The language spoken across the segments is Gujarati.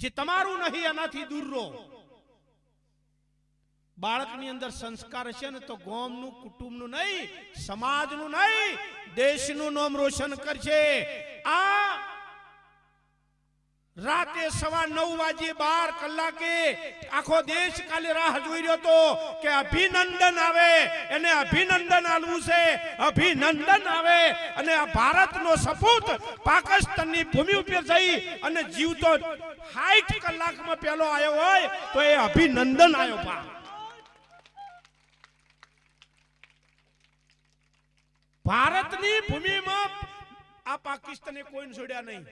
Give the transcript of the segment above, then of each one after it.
જે તમારું નહીં એનાથી દૂર રહો. બાળકની અંદર સંસ્કાર હશે ને તો ગોમનું, કુટુંબનું નહીં, સમાજનું નહીં, દેશનું નામ રોશન કરશે આ રાતે સવા નવ વાગે બાર કલાકે આખો દેશ કાલે રાહ જોઈ રહ્યો હતો કે અભિનંદન આવે, એને અભિનંદન આલવું છે, અભિનંદન આવે. અને આ ભારતનો સપૂત પાકિસ્તાનની ભૂમિ ઉપર જઈ અને જીવતો 60 કલાકમાં પેલો આવ્યો હોય તો એ અભિનંદન આવ્યો પા ભારતની ભૂમિમાં આ પાકિસ્તાને કોઈને છોડ્યા નહીં.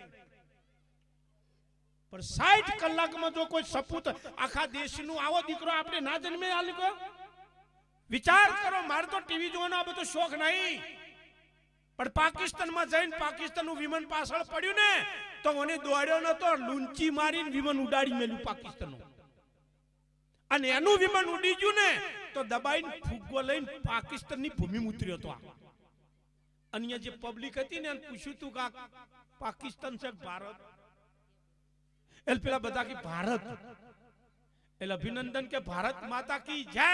પણ સાઠ કલાકમાં જો કોઈ સપૂત આખા દેશનું, આવો દીકરો આપણે ના જન્મે વિચાર કરો, મારે તો ટીવી જોવાનો આ બધો શોખ નહીં. પણ પાકિસ્તાનમાં જઈને પાકિસ્તાનનું વિમાન પાછળ પડ્યું ને, તો મને દોડ્યો નતો લૂંચી મારીને વિમાન ઉડાડી મેલ્યું પાકિસ્તાનનું. અને એનું વિમાન ઉડી ગયું ને, તો દબાઈને ફુગ્ગો લઈને પાકિસ્તાનની ભૂમિ ઉતર્યો હતો અહીંયા જે પબ્લિક હતી ને પૂછ્યું તું કે પાકિસ્તાન છે ભારત? એટલે પેલા બધા કે ભારત. એટલે અભિનંદન કે ભારત માતા કી જય.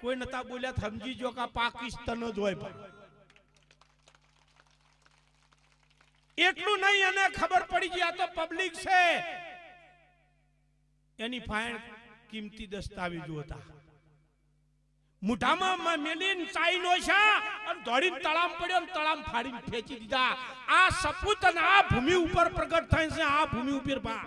કોઈ નતા બોલ્યા સમજી જો કે પાકિસ્તાન જ હોય ભાઈ. એટલું નહીં એને ખબર પડી ગઈ, આ તો પબ્લિક છે. એની ફાઈન કિંમતી દસ્તાવેજો હતા. મુઠામાં મેલીન ચાઈનો છે અને દોડીને તળામ પડ્યો અને તળામ ફાડીને ફેંચી દીધા. આ સપૂત અને આ ભૂમિ ઉપર પ્રગટ થાય છે, આ ભૂમિ ઉપર બા.